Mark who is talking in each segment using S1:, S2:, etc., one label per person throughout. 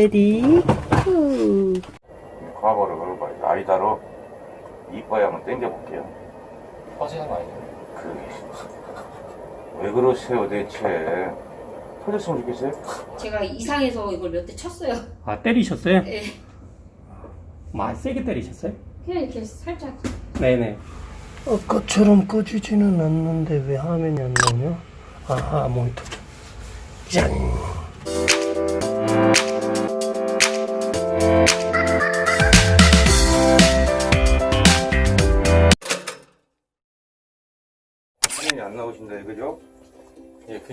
S1: 레디 후.
S2: 과거를 걸어봐요. 아이다로 이빨 한번 당겨볼게요.
S3: 터지는 거 아니에요?
S2: 그, 왜 그러세요, 대체? 터졌으면 좋겠어요?
S4: 제가 이상해서 이걸 몇 대 쳤어요.
S1: 아 때리셨어요?
S4: 네.
S1: 많이 세게 때리셨어요?
S4: 그냥 이렇게 살짝.
S1: 네네 아까처럼 꺼지지는 않는데 왜 화면이 안 나오냐? 아하 모니터 짠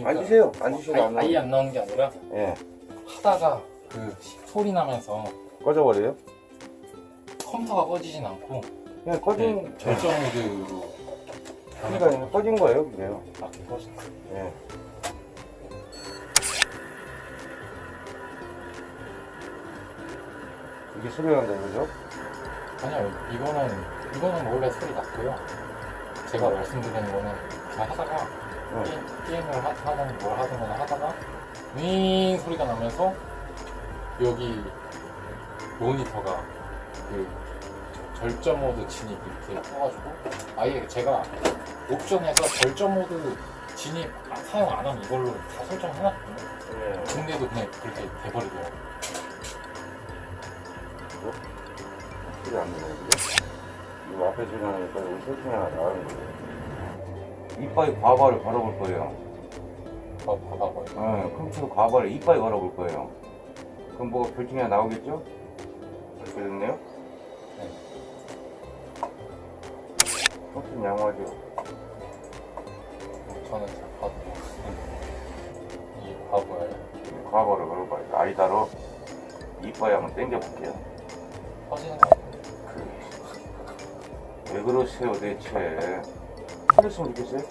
S3: 그러니까
S2: 앉으세요. 앉으시면 안
S3: 아예, 아예. 안 나오는 게 아니라
S2: 예.
S3: 하다가 그 소리 나면서
S2: 꺼져버려요?
S3: 컴퓨터가 꺼지진 않고
S2: 그냥 꺼진,
S3: 네, 절정 모드로
S2: 그러니까 그냥 꺼진 거예요, 그게요.
S3: 아, 꺼진 거.
S2: 예. 이게 소리가 난다, 이거죠?
S3: 아니요, 이거는 이거는 원래 소리 났고요. 제가 말씀드리는 거는 그냥 하다가
S2: 응.
S3: 게임, 게임을 하, 하든 뭘 하든 간에 하다가 윙 소리가 나면서 여기 모니터가 그 절정 모드 진입 이렇게 떠가지고 아예 제가 옵션에서 절정 모드 진입 아, 사용 안 하면 이걸로 다 설정해놨거든요.
S2: 예.
S3: 근데도 그냥 그렇게 돼버리더라고요.
S2: 소리 안 나요, 이게? 이거 앞에 소리 나니까 여기 소리 하나 나가는 거예요. 이빨 과발을 걸어볼 거예요.
S3: 봐, 봐봐요.
S2: 네, 컴퓨터 과발에 이빨 걸어볼 거예요. 그럼 뭐가 결정이 하나 나오겠죠? 이렇게 됐네요?
S3: 네.
S2: 컴퓨터 양호하죠?
S3: 저는 잘 봐도 이 바보예요.
S2: 과거를 걸어봐요. 아이다로 이빨 한번 당겨볼게요.
S3: 터지는 거?
S2: 그, 왜 그러세요, 대체? 터졌으면 좋겠어요?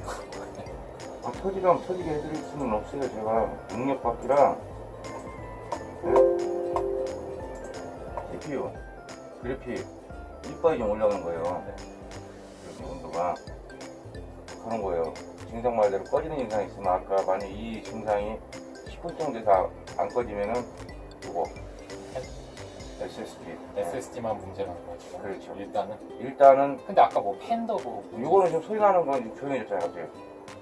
S2: 아, 터지면 터지게 해드릴 수는 없어요, 제가. 능력받기라. 네? CPU, 그래픽, 이빨이 좀 올라가는 거예요. 이렇게 온도가. 그런 거예요. 증상 말대로 꺼지는 증상이 있으면 아까 만약 이 증상이 10분 정도 돼서 안 꺼지면은 이거 SSD.
S3: SSD만 문제라는 거죠.
S2: 그렇죠.
S3: 일단은.
S2: 일단은
S3: 근데 아까 뭐 팬더 뭐
S2: 이거는 지금 소리 나는 건 조용해졌잖아요, 갑자기.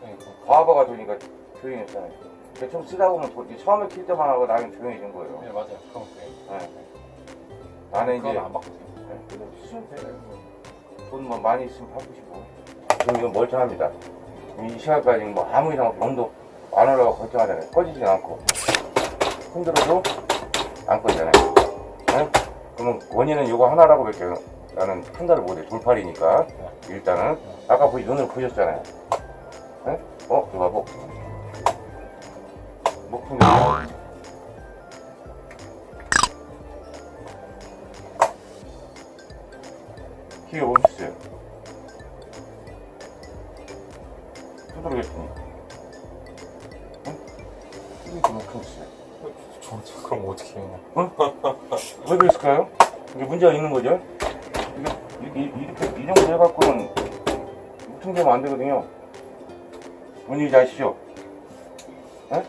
S3: 그러니까
S2: 과거가 되니까 조용해졌잖아요. 근데 좀 쓰다 보면 도- 이제 처음에 킬 때만 하고 나중에 조용해진 거예요.
S3: 네 맞아요. 그건 그래요.
S2: 네. 나는 이제
S3: 그건 안 바꾸세요.
S2: 네, 그래도 쓰면 돼요. 돈뭐 많이 있으면 바꾸시고. 지금 이건 멀쩡합니다. 이 시간까지 뭐 아무 이상 온도 안 올라가고 걱정하잖아요. 꺼지진 않고. 흔들어도 안 꺼지잖아요. 네? 그러면 원인은 이거 하나라고 밖에 나는 판단을 못해. 돌팔이니까. 일단은. 아까 보이 눈을 보셨잖아요. 네? 어? 이거 봐. 목풍 기회 멈추세요. 두드리겠더니. 응? 이게 좀 멈추세요.
S3: 저, 저 그럼 어떻게 해요?
S2: 왜 그랬을까요? 이게 문제가 있는 거죠? 이게, 이렇게, 이렇게, 이 정도 해갖고는 무통되면 안 되거든요. 뭔 일인지 아시죠? 네?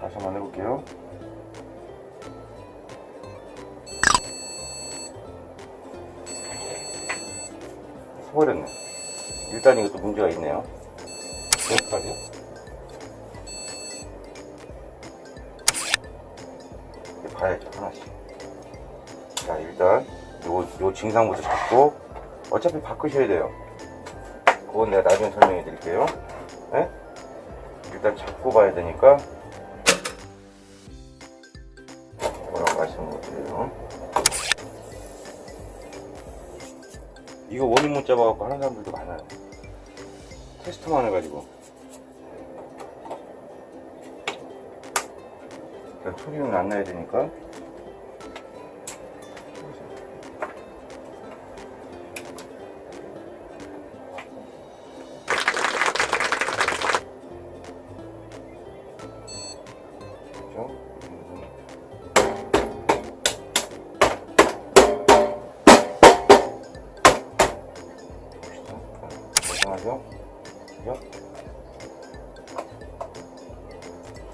S2: 다시 한번 해볼게요. 서버렸네. 일단 이것도 문제가 있네요.
S3: 여기까지
S2: 봐야죠 하나씩. 자 일단 요, 요 증상부터 잡고 어차피 바꾸셔야 돼요. 그건 내가 나중에 설명해 드릴게요. 네? 일단 잡고 봐야 되니까 뭐라고 말씀을 드려요? 이거 원인 못 잡아갖고 하는 사람들도 많아요. 테스트만 해가지고 일단 소리는 안 나야 되니까 그죠? 봅시다. 멀쩡하죠? 그죠?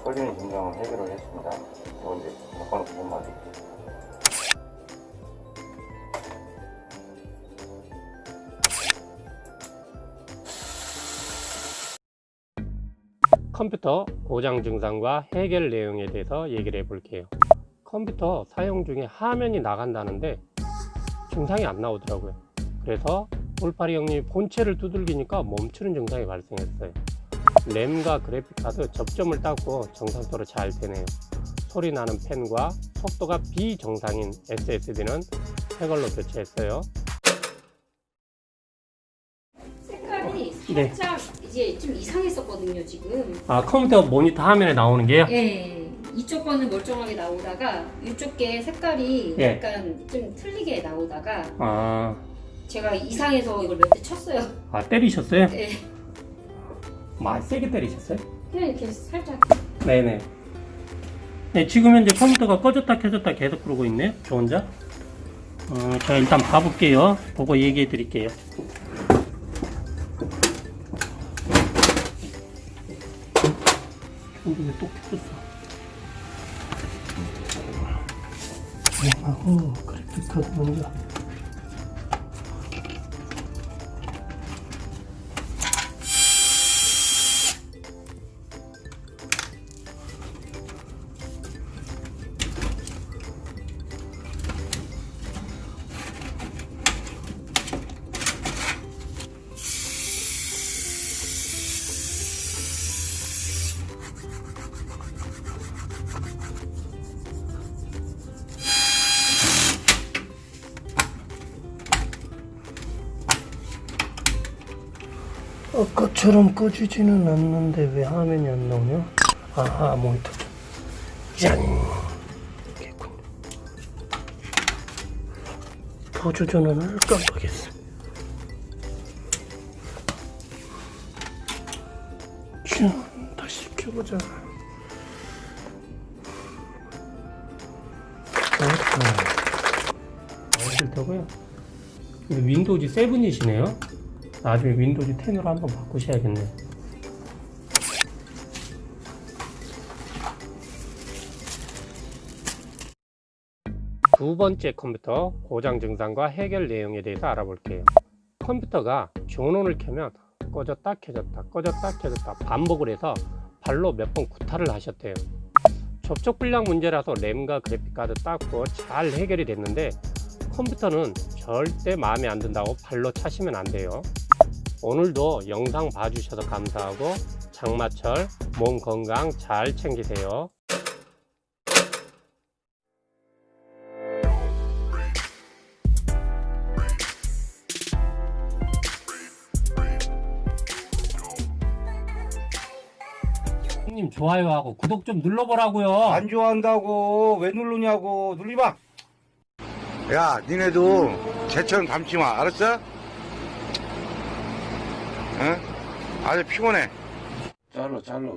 S2: 끌리는 문장을 해결을 했습니다. 이거 이제 바꿔놓은 부분만 드릴게요.
S1: 컴퓨터 고장 증상과 해결 내용에 대해서 얘기를 해볼게요. 컴퓨터 사용 중에 화면이 나간다는데 증상이 안 나오더라고요. 그래서 올파리 형님 본체를 두들기니까 멈추는 증상이 발생했어요. 램과 그래픽카드 접점을 닦고 정상적으로 잘 되네요. 소리 나는 펜과 속도가 비정상인 SSD는 새 걸로 교체했어요.
S4: 색깔이
S1: 네.
S4: 살짝 이제 좀 이상했었거든요 지금.
S1: 아 컴퓨터 모니터 화면에 나오는 게요?
S4: 예. 이쪽 거는 멀쩡하게 나오다가 이쪽 게 색깔이
S1: 예.
S4: 약간 좀 틀리게 나오다가
S1: 아,
S4: 제가 이상해서 이걸 몇 대 쳤어요.
S1: 아 때리셨어요?
S4: 예.
S1: 많이 세게 때리셨어요?
S4: 그냥 이렇게 살짝
S1: 네네. 네, 지금 현재 컴퓨터가 꺼졌다 켜졌다 계속 그러고 있네요. 저 혼자. 어, 자, 일단 봐볼게요. 보고 얘기해 드릴게요. 근데 왜또 켜졌어? 하고 그래픽 카드 먼저. 아까처럼 꺼지지는 않는데 왜 화면이 안 나오냐? 아하 모니터. 짠! 이겠군 보조 전원을 깜빡했어 짠 다시 켜보자. 아 싫다고요? 윈도우즈 7이시네요? 나중에 윈도우즈 10으로 한번 바꾸셔야겠네요. 두 번째 컴퓨터 고장 증상과 해결 내용에 대해서 알아볼게요. 컴퓨터가 전원을 켜면 꺼졌다 켜졌다 꺼졌다 켜졌다 반복을 해서 발로 몇 번 구타를 하셨대요. 접촉 불량 문제라서 램과 그래픽카드 닦고 잘 해결이 됐는데 컴퓨터는 절대 마음에 안 든다고 발로 차시면 안 돼요. 오늘도 영상 봐주셔서 감사하고 장마철 몸 건강 잘 챙기세요. 형님 좋아요하고 구독 좀 눌러보라고요.
S5: 안 좋아한다고 왜 누르냐고 눌리지 마. 야, 니네도 쟤처럼 닮지 마. 알았어? 응? 아주 피곤해.
S2: 잘라 잘라